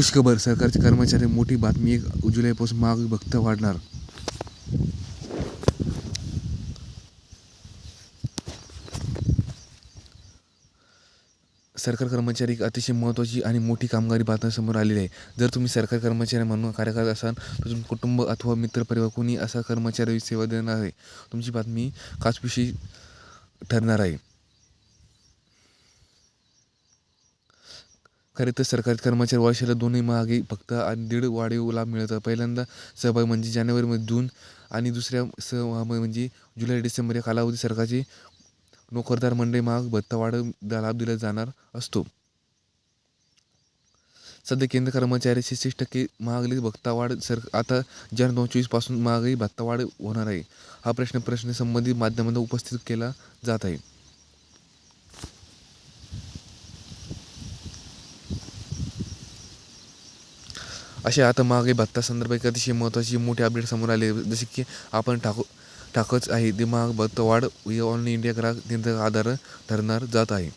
खुशखबर सरकारचे कर्मचारी मोठी बातमी एक जुलैपासून माग भक्त वाढणार. सरकार कर्मचारी एक अतिशय महत्त्वाची आणि मोठी कामगारी बातमी समोर आलेली आहे. जर तुम्ही सरकारी कर्मचारी म्हणून कार्य करत असाल तर तुम्ही कुटुंब अथवा मित्रपरिवार कोणी असा कर्मचारी सेवा देणार आहे. तुमची बातमी काचपिशी ठरणार आहे. खरे तर सरकारी कर्मचारी वर्षाला दोन्ही मागे फक्त आणि दीड वाढीव लाभ मिळतात पहिल्यांदा सहभाग म्हणजे जानेवारीमध्ये जून आणि दुसऱ्या स म्हणजे जुलै डिसेंबर या कालावधी सरकारची नोकरदार मंडळी महाग भत्ता वाढ लाभ दिला जाणार असतो. सध्या केंद्र कर्मचारी छत्तीस टक्के महागली भत्ता वाढ सर आता जन दोन चोवीसपासून महागाई भत्ता वाढ होणार आहे. हा प्रश्न प्रश्न संबंधित माध्यमांना उपस्थित केला जात आहे. असे आता मागे भत्ता संदर्भात अतिशय महत्त्वाची मोठी अपडेट समोर आले. जसे की आपण टाकू टाकच आहे ते महाग भत्ता वाढ ऑल इंडिया ग्राहक केंद्र आधार ठरणार जात आहे.